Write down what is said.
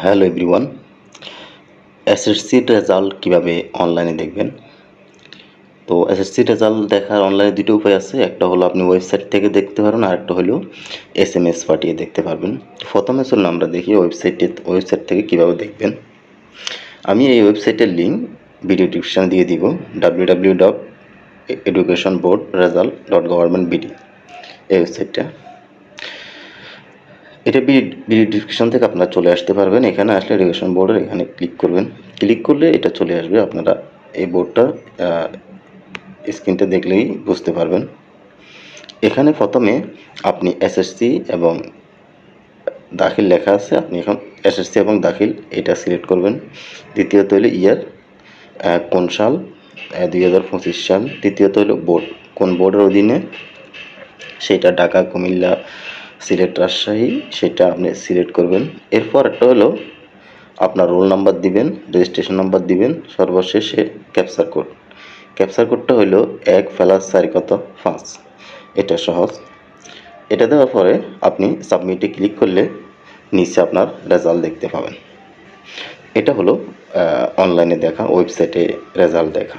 Hello everyone এসএসসির result কীভাবে অনলাইনে দেখবেন? তো এসএসসি রেজাল্ট দেখার অনলাইনে দুটো উপায় আছে, একটা হলো আপনি ওয়েবসাইট থেকে দেখতে পারেন আর একটা হলো এস এম এস পাঠিয়ে দেখতে পারবেন। প্রথমে চলুন আমরা দেখি ওয়েবসাইটে ওয়েবসাইট থেকে কীভাবে দেখবেন। আমি এই ওয়েবসাইটের লিঙ্ক ভিডিও ডিসক্রিপশানে দিয়ে দিব W W dot education board result dot government BD এই ওয়েবসাইটটা এটা বিডি ডিসক্রিপশন থেকে আপনারা চলে আসতে পারবেন। এখানে আসলে এডুকেশন বোর্ডের এখানে ক্লিক করবেন। ক্লিক করলে এটা চলে আসবে। আপনারা এই বোর্ডটা স্ক্রিনটা দেখলেই বুঝতে পারবেন। এখানে প্রথমে আপনি এসএসসি এবং দাখিল লেখা আছে। আপনি এখন এসএসসি এবং দাখিল এটা সিলেক্ট করবেন। দ্বিতীয়ত হলো ইয়ার কোন সাল দুই হাজার পঁচিশ সাল। তৃতীয়ত হলো বোর্ড কোন বোর্ডের অধীনে? সেটা ঢাকা, কুমিল্লা সিলেট রাজশাহী, সেটা আপনি সিলেক্ট করবেন। এরপর একটা হলো আপনার রোল নাম্বার দিবেন, রেজিস্ট্রেশন নাম্বার দিবেন, সর্বশেষে ক্যাপচার কোড ক্যাপচার কোডটা হলো এক প্লাস চারি কত এটা সহজ। এটা দেওয়ার পরে আপনি সাবমিটে ক্লিক করলে নিচে আপনার রেজাল্ট দেখতে পাবেন। এটা হলো অনলাইনে দেখা ওয়েবসাইটে রেজাল্ট দেখা।